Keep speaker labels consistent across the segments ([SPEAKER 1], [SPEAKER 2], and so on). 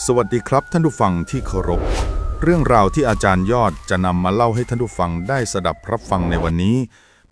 [SPEAKER 1] สวัสดีครับท่านผู้ฟังที่เคารพ เรื่องราวที่อาจารย์ยอดจะนำมาเล่าให้ท่านผู้ฟังได้สดับรับฟังในวันนี้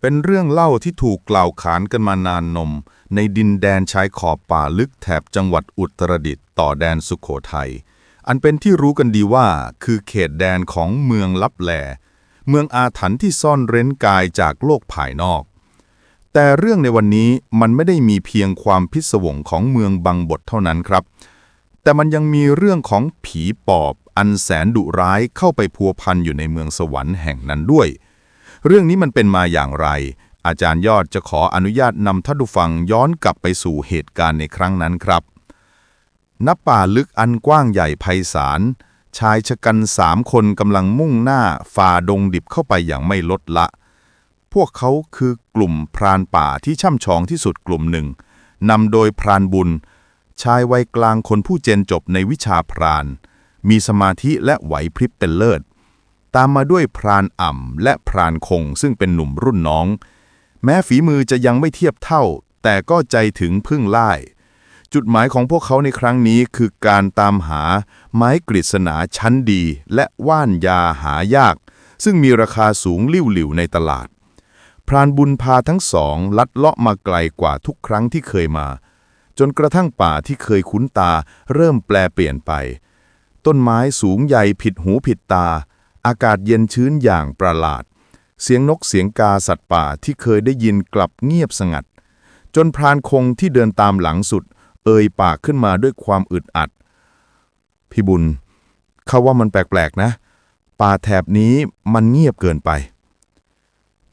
[SPEAKER 1] เป็นเรื่องเล่าที่ถูกกล่าวขานกันมานานนม ในดินแดนชายขอบป่าลึกแถบจังหวัดอุตรดิตถ์ต่อแดนสุขโขทัยอันเป็นที่รู้กันดีว่าคือเขตแดนของเมืองลับแล เมืองอาถรรพ์ที่ซ่อนเร้นกายจากโลกภายนอก แต่เรื่องในวันนี้มันไม่ได้มีเพียงความพิศวงของเมืองบางบทเท่านั้นครับ แต่มันยังมีเรื่องของผีปอบอันแสนดุร้ายเข้าไปพัวพันอยู่ในเมืองสวรรค์แห่งนั้นด้วย เรื่องนี้มันเป็นมาอย่างไร อาจารย์ยอดจะขออนุญาตนำท่านผู้ฟังย้อนกลับไปสู่เหตุการณ์ในครั้งนั้นครับณป่าลึกอันกว้างใหญ่ไพศาลชายชะกันสามคนกำลังมุ่งหน้าฝ่าดงดิบเข้าไปอย่างไม่ลดละ พวกเขาคือกลุ่มพรานป่าที่ช่ำชองที่สุดกลุ่มหนึ่งนำโดยพรานบุญ ชายวัยกลางคนผู้เจนจบในวิชาพราน มีสมาธิและไหวพริบเป็นเลิศ ตามมาด้วยพรานอ่ำและพรานคงซึ่งเป็นหนุ่มรุ่นน้อง แม้ฝีมือจะยังไม่เทียบเท่า แต่ก็ใจถึงพึ่งไล่ จุดหมายของพวกเขาในครั้งนี้คือการตามหาไม้กฤษณาชั้นดี และว่านยาหายาก ซึ่งมีราคาสูงลิ่วหลิวในตลาด พรานบุญพาทั้งสองลัดเลาะมาไกลกว่าทุกครั้งที่เคยมา จนกระทั่งป่าที่เคยคุ้นตาเริ่มแปลเปลี่ยนไป ต้นไม้สูงใหญ่ผิดหูผิดตา อากาศเย็นชื้นอย่างประหลาด เสียงนกเสียงกาสัตว์ป่าที่เคยได้ยินกลับเงียบสงัด จนพรานคงที่เดินตามหลังสุด เอ่ยปากขึ้นมาด้วยความอึดอัด พี่บุญเขาว่ามันแปลกๆนะ ป่าแถบนี้มันเงียบเกินไป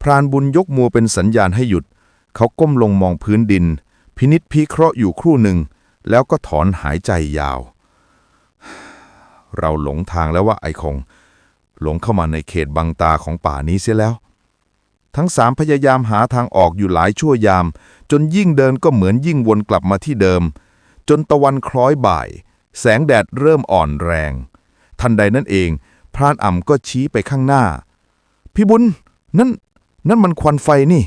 [SPEAKER 1] พรานบุญยกมือเป็นสัญญาณให้หยุด เขาก้มลงมองพื้นดิน พินิษพิเคราะห์อยู่ครู่หนึ่ง แล้วก็ถอนหายใจยาว เราหลงทางแล้วว่าไอคง หลงเข้ามาในเขตบังตาของป่านี้เสียแล้ว ทั้งสามพยายามหาทางออกอยู่หลายชั่วยาม จนยิ่งเดินก็เหมือนยิ่งวนกลับมาที่เดิม จนตะวันคล้อยบ่าย แสงแดดเริ่มอ่อนแรง ทันใดนั่นเอง พรานอ่ำก็ชี้ไปข้างหน้า พี่บุญนั่น นั่นมันควันไฟนี่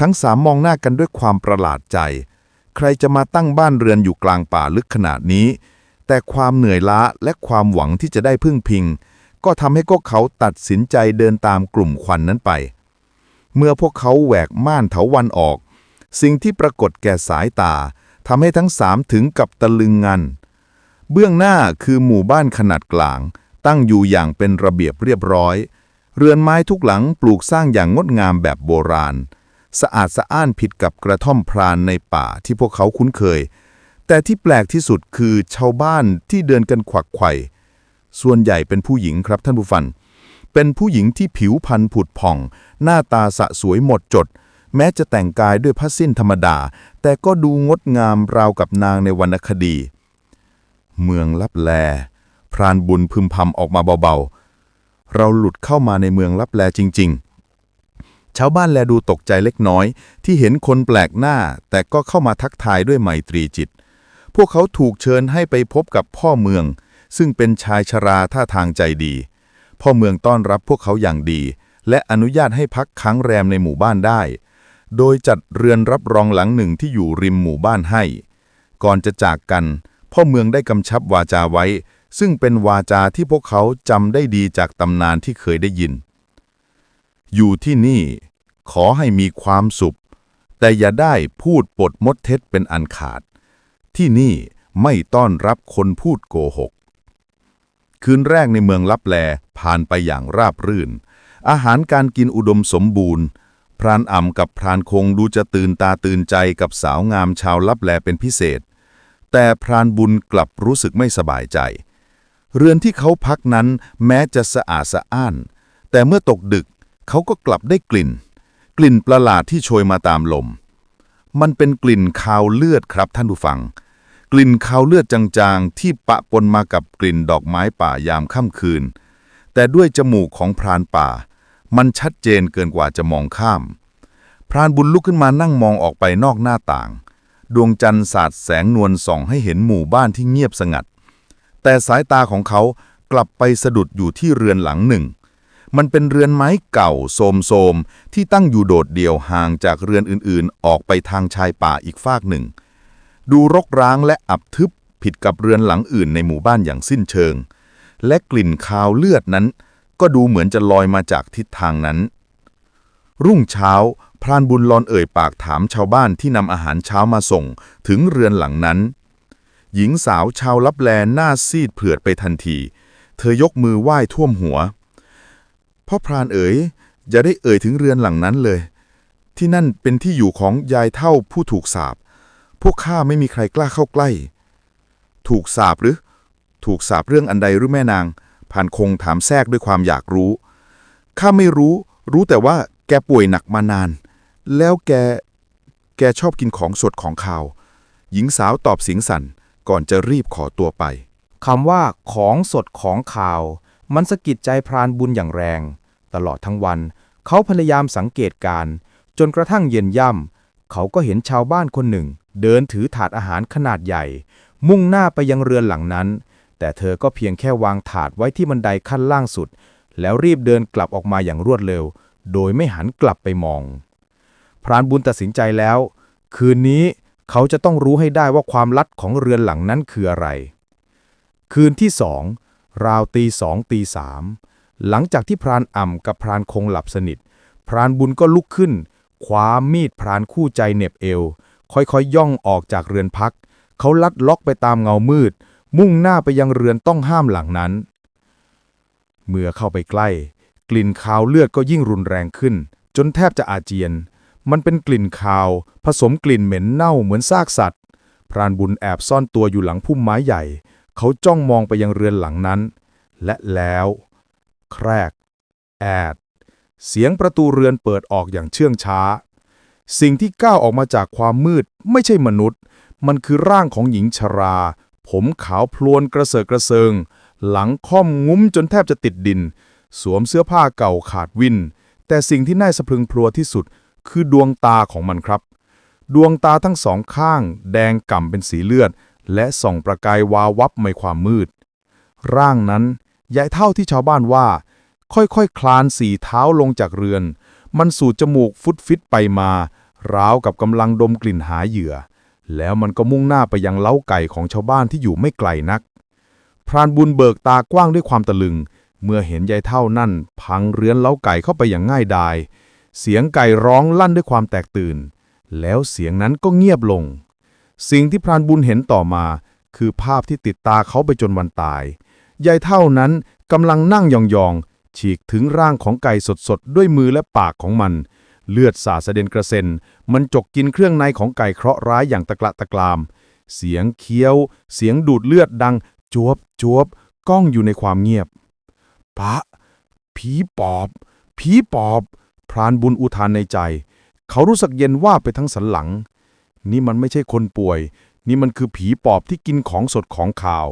[SPEAKER 1] ทั้งสามมองหน้ากันด้วยความประหลาดใจ ใครจะมาตั้งบ้านเรือนอยู่กลางป่าลึกขนาดนี้ แต่ความเหนื่อยล้าและความหวังที่จะได้พึ่งพิง ก็ทำให้พวกเขาตัดสินใจเดินตามกลุ่มควันนั้นไป เมื่อพวกเขาแหวกม่านเถาวันออก สิ่งที่ปรากฏแก่สายตาทำให้ทั้งสามถึงกับตะลึงงัน เบื้องหน้าคือหมู่บ้านขนาดกลาง ตั้งอยู่อย่างเป็นระเบียบเรียบร้อย เรือนไม้ทุกหลังปลูกสร้างอย่างงดงามแบบโบราณ สะอาดสะอ้านผิดกับกระท่อมพรานในป่าที่พวกเขาคุ้นเคย แต่ที่แปลกที่สุดคือชาวบ้านที่เดินกันขวักไขว่ส่วนใหญ่เป็นผู้หญิงครับท่านผู้ฟังเป็นผู้หญิงที่ผิวพรรณผุดผ่อง หน้าตาสะสวยหมดจด แม้จะแต่งกายด้วยผ้าสิ้นธรรมดา แต่ก็ดูงดงามราวกับนางในวรรณคดี เมืองลับแล พรานบุญพึมพำออกมาเบาๆ เราหลุดเข้ามาในเมืองลับแลจริง ๆ ชาวบ้านแลดูตกใจเล็กน้อย ที่เห็นคนแปลกหน้า แต่ก็เข้ามาทักทายด้วยไมตรีจิต พวกเขาถูกเชิญให้ไปพบกับพ่อเมือง ซึ่งเป็นชายชราท่าทางใจดี พ่อเมืองต้อนรับพวกเขาอย่างดี และอนุญาตให้พักค้างแรมในหมู่บ้านได้ โดยจัดเรือนรับรองหลังหนึ่งที่อยู่ริมหมู่บ้านให้ ก่อนจะจากกัน พ่อเมืองได้กำชับวาจาไว้ ซึ่งเป็นวาจาที่พวกเขาจำได้ดีจากตำนานที่เคยได้ยิน อยู่ที่นี่ ขอให้มีความสุข แต่อย่าได้พูดปดมดเท็จเป็นอันขาด ที่นี่ไม่ต้อนรับคนพูดโกหก คืนแรกในเมืองลับแลผ่านไปอย่างราบรื่น อาหารการกินอุดมสมบูรณ์ พรานอ่ำกับพรานคงดูจะตื่นตาตื่นใจกับสาวงามชาวลับแลเป็นพิเศษ แต่พรานบุญกลับรู้สึกไม่สบายใจ เรือนที่เขาพักนั้นแม้จะสะอาดสะอ้าน แต่เมื่อตกดึก เขาก็กลับได้กลิ่น กลิ่นประหลาดที่โชยมาตามลม มันเป็นกลิ่นคาวเลือดครับท่านผู้ฟัง กลิ่นคาวเลือดจางๆ ที่ปะปนมากับกลิ่นดอกไม้ป่ายามค่ำคืน แต่ด้วยจมูกของพรานป่า มันชัดเจนเกินกว่าจะมองข้าม พรานบุญลุกขึ้นมานั่งมองออกไปนอกหน้าต่าง ดวงจันทร์สาดแสงนวลส่องให้เห็นหมู่บ้านที่เงียบสงัด แต่สายตาของเขากลับไปสะดุดอยู่ที่เรือนหลังหนึ่ง มันเป็นเรือนไม้เก่าโสมๆ ที่ตั้งอยู่โดดเดี่ยวห่างจากเรือนอื่นๆ ออกไปทางชายป่าอีกฟากหนึ่ง ดูรกร้างและอับทึบ
[SPEAKER 2] ผิดกับเรือนหลังอื่นในหมู่บ้านอย่างสิ้นเชิง และกลิ่นคาวเลือดนั้น ก็ดูเหมือนจะลอยมาจากทิศทางนั้น รุ่งเช้า พรานบุญลอนเอ่ยปากถามชาวบ้านที่นำอาหารเช้ามาส่งถึงเรือนหลังนั้น หญิงสาวชาวลับแลหน้าซีดเผือดไปทันที เธอยกมือไหว้ท่วมหัว พ่อพรานเอ๋ยอย่าได้เอ่ยถึงเรือนหลังนั้นเลย ที่นั่นเป็นที่อยู่ของยายเท่าผู้ถูกสาปพวกข้าไม่มีใครกล้าเข้าใกล้ ถูกสาปหรือ ถูกสาปเรื่องอันใดหรือแม่นางผ่านคงถามแทรกด้วยความอยากรู้ข้าไม่รู้ รู้แต่ว่าแกป่วยหนักมานาน แล้วแก แกชอบกินของสดของขาว หญิงสาวตอบเสียงสั่นก่อนจะรีบขอตัวไป
[SPEAKER 1] คำว่าของสดของข่าว มันสะกิดใจพรานบุญอย่างแรง ตลอดทั้งวัน เขาพยายามสังเกตการ์จนกระทั่งเย็นย่ำเขาก็เห็นชาวบ้านคนหนึ่ง เดินถือถาดอาหารขนาดใหญ่ มุ่งหน้าไปยังเรือนหลังนั้น แต่เธอก็เพียงแค่วางถาดไว้ที่บันไดขั้นล่างสุด แล้วรีบเดินกลับออกมาอย่างรวดเร็ว โดยไม่หันกลับไปมอง พรานบุญตัดสินใจแล้ว คืนนี้เขาจะต้องรู้ให้ได้ว่าความลับของเรือนหลังนั้นคืออะไร คืนที่สอง ราวตีสองตีสามหลังจากที่พรานอ่ำกับพรานคงหลับสนิท พรานบุญก็ลุกขึ้นคว้ามีดพรานคู่ใจเหน็บเอว ค่อยๆย่องออกจากเรือนพัก เขาลัดล็อกไปตามเงามืด มุ่งหน้าไปยังเรือนต้องห้ามหลังนั้น เมื่อเข้าไปใกล้ กลิ่นคาวเลือดก็ยิ่งรุนแรงขึ้น จนแทบจะอาเจียน มันเป็นกลิ่นคาว ผสมกลิ่นเหม็นเน่าเหมือนซากสัตว์ พรานบุญแอบซ่อนตัวอยู่หลังพุ่มไม้ใหญ่ เขาจ้องมองไปยังเรือนหลังนั้น และแล้ว แครก แอด เสียงประตูเรือนเปิดออกอย่างเชื่องช้า สิ่งที่ก้าวออกมาจากความมืดไม่ใช่มนุษย์ มันคือร่างของหญิงชรา ผมขาวพลวนกระเสือกกระเซิง หลังค่อมงุ้มจนแทบจะติดดิน สวมเสื้อผ้าเก่าขาดวิน แต่สิ่งที่น่าสะพรึงพลัวที่สุด คือดวงตาของมันครับ ดวงตาทั้งสองข้าง แดงก่ำเป็นสีเลือด และส่องประกายวาววับในความมืด ร่างนั้นใหญ่เท่าที่ชาวบ้านว่า ค่อยๆคคลานสี่เท้าลงจากเรือน มันสูดจมูกฟุดฟิตไปมา ราวกับกำลังดมกลิ่นหาเหยื่อ แล้วมันก็มุ่งหน้าไปยังเล้าไก่ของชาวบ้านที่อยู่ไม่ไกลนัก พรานบุญเบิกตากว้างด้วยความตะลึง เมื่อเห็นยายเท่านั่น พังเรือนเล้าไก่เข้าไปอย่างง่ายดาย เสียงไก่ร้องลั่นด้วยความแตกตื่น แล้วเสียงนั้นก็เงียบลง สิ่งที่พรานบุญเห็นต่อมา คือภาพที่ติดตาเขาไปจนวันตาย ยายเท่านั้นกำลังนั่งยองๆ ฉีกถึงร่างของไก่สดๆ ด้วยมือและปากของมัน เลือดสาดสเด็นกระเซ็น มันจกกินเครื่องในของไก่เคราะห์ร้ายอย่างตะกละตะกราม เสียงเคี้ยว เสียงดูดเลือดดังจวบจวบก้องอยู่ในความเงียบพระผีปอบ ผีปอบ พรานบุญอุทานในใจ เขารู้สึกเย็นว่าไปทั้งสันหลัง นี่มันไม่ใช่คนป่วย นี่มันคือผีปอบที่กินของสดของข่าว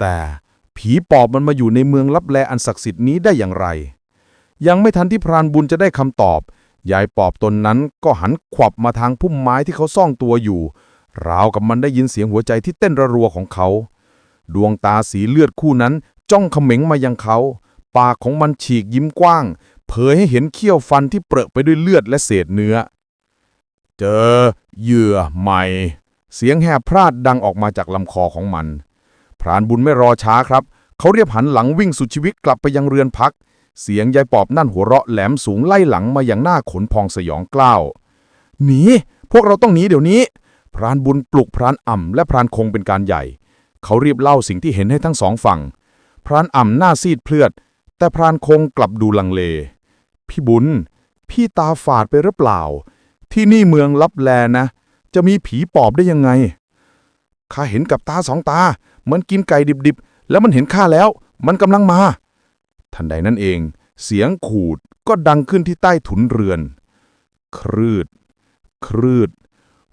[SPEAKER 1] แต่ผีปอบมันมาอยู่ในเมืองลับแลอันศักดิ์สิทธิ์นี้ได้อย่างไร ยังไม่ทันที่พรานบุญจะได้คำตอบ ยายปอบตนนั้นก็หันขวับมาทางพุ่มไม้ที่เขาซ่องตัวอยู่ ราวกับมันได้ยินเสียงหัวใจที่เต้นระรัวของเขา ดวงตาสีเลือดคู่นั้นจ้องเขม็งมายังเขา ปากของมันฉีกยิ้มกว้าง เผยให้เห็นเขี้ยวฟันที่เปรอะไปด้วยเลือดและเศษเนื้อ เจอเหยื่อใหม่ เสียงแหบพราดดังออกมาจากลำคอของมัน พรานบุญไม่รอช้าครับ เขาเรียบหันหลังวิ่งสุดชีวิตกลับไปยังเรือนพัก เสียงยายปอบนั่นหัวเราะแหลมสูงไล่หลังมาอย่างหน้าขนพองสยองกล้าวหนีพวกเราต้องหนีเดี๋ยวนี้ พรานบุญปลุกพรานอ่ำและพรานคงเป็นการใหญ่ เขารีบเล่าสิ่งที่เห็นให้ทั้งสองฟังพรานอ่ำหน้าซีดเพลือด แต่พรานคงกลับดูลังเล พี่บุญ พี่ตาฝาดไปหรือเปล่า ที่นี่เมืองลับแลนะ จะมีผีปอบได้ยังไง ข้าเห็นกับตาสองตา มันกินไก่ดิบๆ แล้วมันเห็นข้าแล้ว มันกำลังมา ทันใดนั้นเอง เสียงขูดก็ดังขึ้นที่ใต้ถุนเรือน ครืด ครืด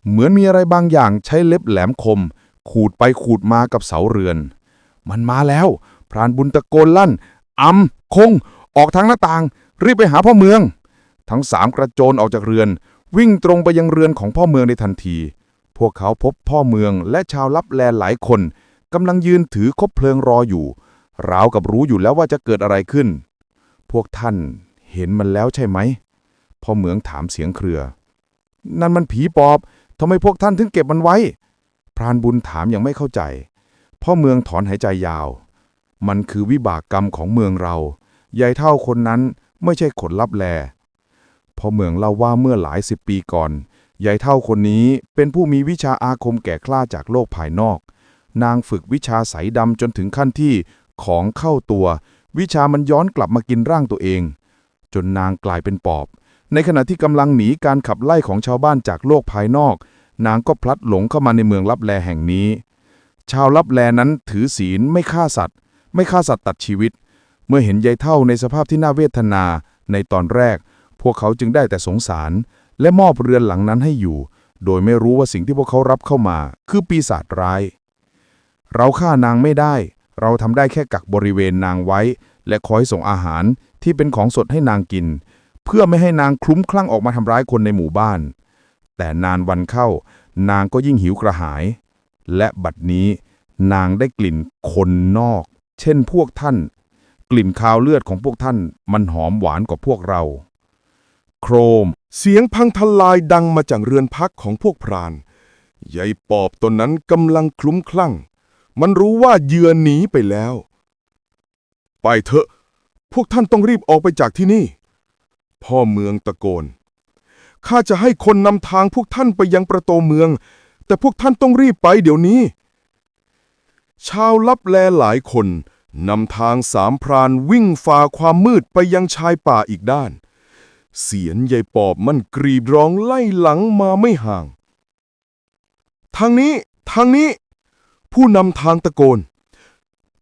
[SPEAKER 1] เหมือนมีอะไรบางอย่างใช้เล็บแหลมคม ขูดไปขูดมากับเสาเรือน มันมาแล้ว พรานบุญตะโกนลั่นอำคง ออกทางหน้าต่าง รีบไปหาพ่อเมือง ทั้งสามกระโจนออกจากเรือน วิ่งตรงไปยังเรือนของพ่อเมืองในทันที พวกเขาพบพ่อเมืองและชาวลับแลหลายคนกำลังยืนถือคบเพลิงรออยู่ ราวกับรู้อยู่แล้วว่าจะเกิดอะไรขึ้น พวกท่านเห็นมันแล้วใช่ไหม พ่อเมืองถามเสียงเครือ นั่นมันผีปอบทำไมพวกท่านถึงเก็บมันไว้ พรานบุญถามย่างไม่เข้าใจ พ่อเมืองถอนหายใจยาว มันคือวิบากกรรมของเมืองเรา ยายเท่าคนนั้นไม่ใช่ขนลับแล พ่อเมืองเล่าว่าเมื่อหลายสิบปีก่อนยายเท่าคนนี้เป็นผู้มีวิชาอาคมแก่กล้าจากโลกภายนอก นางฝึกวิชาสายดำจนถึงขั้นที่ของเข้าตัว วิชามันย้อนกลับมากินร่างตัวเอง จนนางกลายเป็นปอบ ในขณะที่กำลังหนีการขับไล่ของชาวบ้านจากโลกภายนอก นางก็พลัดหลงเข้ามาในเมืองลับแลแห่งนี้ ชาวลับแลนั้นถือศีลไม่ฆ่าสัตว์ ไม่ฆ่าสัตว์ตัดชีวิต เมื่อเห็นยายเท่าในสภาพที่น่าเวทนาในตอนแรก พวกเขาจึงได้แต่สงสาร และมอบเรือนหลังนั้นให้อยู่ โดยไม่รู้ว่าสิ่งที่พวกเขารับเข้ามา คือปีศาจร้าย เราฆ่านางไม่ได้ เราทำได้แค่กักบริเวณนางไว้ และคอยส่งอาหารที่เป็นของสดให้นางกิน เพื่อไม่ให้นางคลุ้มคลั่งออกมาทำร้ายคนในหมู่บ้าน แต่นานวันเข้า นางก็ยิ่งหิวกระหาย และบัดนี้นางได้กลิ่นคนนอก เช่นพวกท่าน กลิ่นคาวเลือดของพวกท่านมันหอมหวานกว่าพวกเรา โครม
[SPEAKER 3] เสียงพังทลายดังมาจากเรือนพักของพวกพรานยายปอบตนนั้นกำลังคลุ้มคลั่ง มันรู้ว่าเหยื่อหนีไปแล้ว ไปเถอะ พวกท่านต้องรีบออกไปจากที่นี่ พ่อเมืองตะโกน ข้าจะให้คนนำทางพวกท่านไปยังประตูเมือง แต่พวกท่านต้องรีบไปเดี๋ยวนี้ ชาวลับแลหลายคนนำทางสามพรานวิ่งฝ่าความมืดไปยังชายป่าอีกด้าน เสียนยายปอบมันกรีดร้องไล่หลังมาไม่ห่าง ทางนี้ ทางนี้ ผู้นำทางตะโกน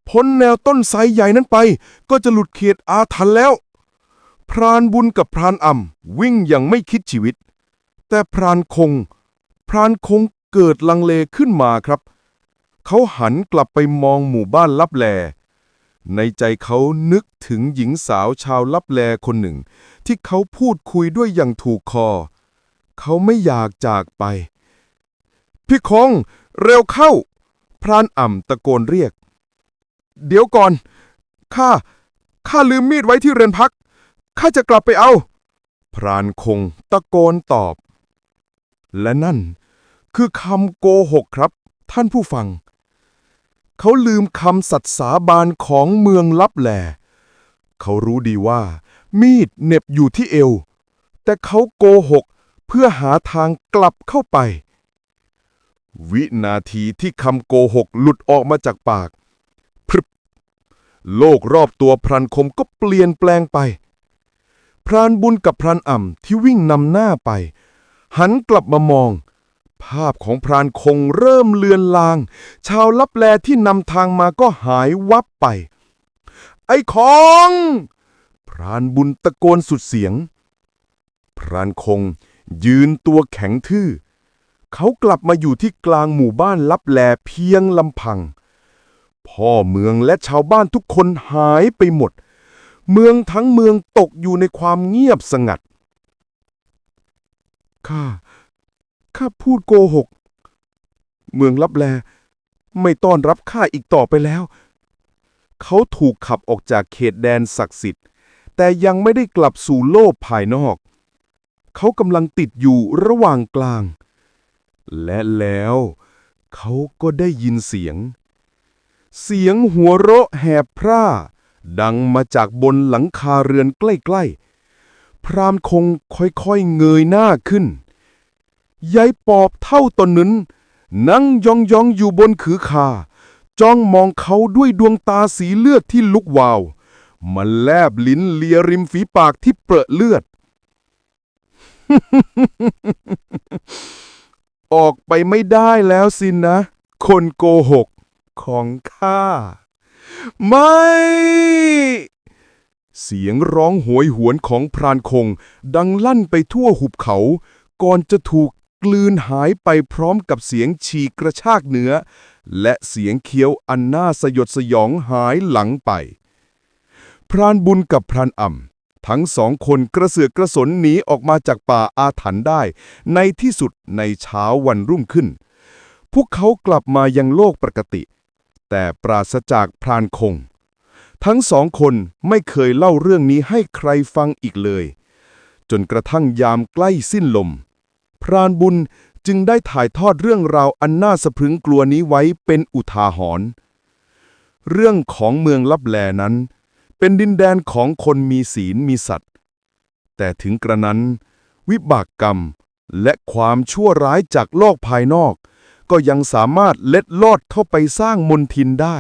[SPEAKER 3] พ้นแนวต้นไทรใหญ่นั้นไป ก็จะหลุดเขตอาถรรพ์แล้ว พรานบุญกับพรานอ่ำวิ่งอย่างไม่คิดชีวิต แต่พรานคง พรานคงเกิดลังเลขึ้นมาครับ เขาหันกลับไปมองหมู่บ้านลับแล ในใจเขานึกถึงหญิงสาวชาวลับแลคนหนึ่ง ที่เขาพูดคุยด้วยอย่างถูกคอ เขาไม่อยากจากไป พี่คง เร็วเข้า พรานอ่ำตะโกนเรียก เดี๋ยวก่อน ข้า ข้าลืมมีดไว้ที่เรือนพัก ข้าจะกลับไปเอา พรานคงตะโกนตอบ และนั่นคือคำโกหกครับ ท่านผู้ฟัง เขาลืมคำสัตย์สาบานของเมืองลับแหลเขารู้ดีว่า มีดเน็บอยู่ที่เอว แต่เขาโกหกเพื่อหาทางกลับเข้าไป วินาทีที่คำโกหกหลุดออกมาจากปากพรึบโลกรอบตัวพรานคมก็เปลี่ยนแปลงไป พรานบุญกับพรานอ่ำที่วิ่งนำหน้าไป หันกลับมามอง ภาพของพรานคงเริ่มเลือนลาง ชาวลับแลที่นำทางมาก็หายวับไป ไอ้ของ พรานบุญตะโกนสุดเสียง พรานคงยืนตัวแข็งทื่อ เขากลับมาอยู่ที่กลางหมู่บ้านลับแลเพียงลำพัง พ่อเมืองและชาวบ้านทุกคนหายไปหมด เมืองทั้งเมืองตกอยู่ในความเงียบสงัด ข้า ข้าพูดโกหก เมืองลับแล ไม่ต้อนรับข้าอีกต่อไปแล้ว เขาถูกขับออกจากเขตแดนศักดิ์สิทธิ์ แต่ยังไม่ได้กลับสู่โลกภายนอก เขากำลังติดอยู่ระหว่างกลาง และแล้วเขาก็ได้ยินเสียง เสียงหัวเราะแหบพร่า ดังมาจากบนหลังคาเรือนใกล้ๆ พรามคงค่อยๆเงยหน้าขึ้น ยายปอบเท่าตนนั้น นั่งยองๆองอยู่บนขือคาจ้องมองเขาด้วยดวงตาสีเลือดที่ลุกวาว มันแลบลิ้นเลียริมฝีปากที่เปรอะเลือด ออกไปไม่ได้แล้วสินะ คนโกหกของข้า ไม่ เสียงร้องโหยหวนของพรานคง ดังลั่นไปทั่วหุบเขา ก่อนจะถูก กลืนหายไปพร้อมกับเสียงฉีกกระชากเนื้อ และเสียงเคี้ยวอันน่าสยดสยองหายหลังไป พรานบุญกับพรานอ่ำทั้งสองคนกระเสือกกระสนหนีออกมาจากป่าอาถรรพ์ได้ ในที่สุดในเช้าวันรุ่งขึ้น พวกเขากลับมายังโลกปกติ แต่ปราศจากพรานคง ทั้งสองคนไม่เคยเล่าเรื่องนี้ให้ใครฟังอีกเลย จนกระทั่งยามใกล้สิ้นลม พรานบุญจึงได้ถ่ายทอดเรื่องราวอันน่าสะพรึงกลัวนี้ไว้เป็นอุทาหรณ์เรื่องของเมืองลับแลนั้น เป็นดินแดนของคนมีศีลมีสัตว์ แต่ถึงกระนั้น วิบากกรรมและความชั่วร้ายจากโลกภายนอก ก็ยังสามารถเล็ดลอดเข้าไปสร้างมนทินได้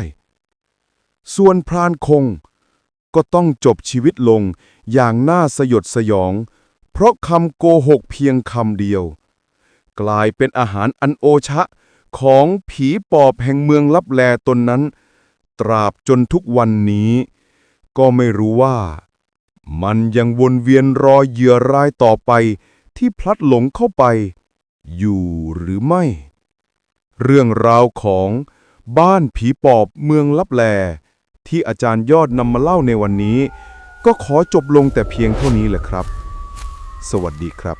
[SPEAKER 3] ส่วนพรานคง ก็ต้องจบชีวิตลงอย่างน่าสยดสยอง เพราะคำโกหกเพียงคำเดียว กลายเป็นอาหารอันโอชะของผีปอบแห่งเมืองลับแลตนนั้น ตราบจนทุกวันนี้ ก็ไม่รู้ว่า มันยังวนเวียนรอเหยื่อรายต่อไปที่พลัดหลงเข้าไป อยู่หรือไม่ เรื่องราวของบ้านผีปอบเมืองลับแล ที่อาจารย์ยอดนำมาเล่าในวันนี้ ก็ขอจบลงแต่เพียงเท่านี้แหละครับ สวัสดีครับ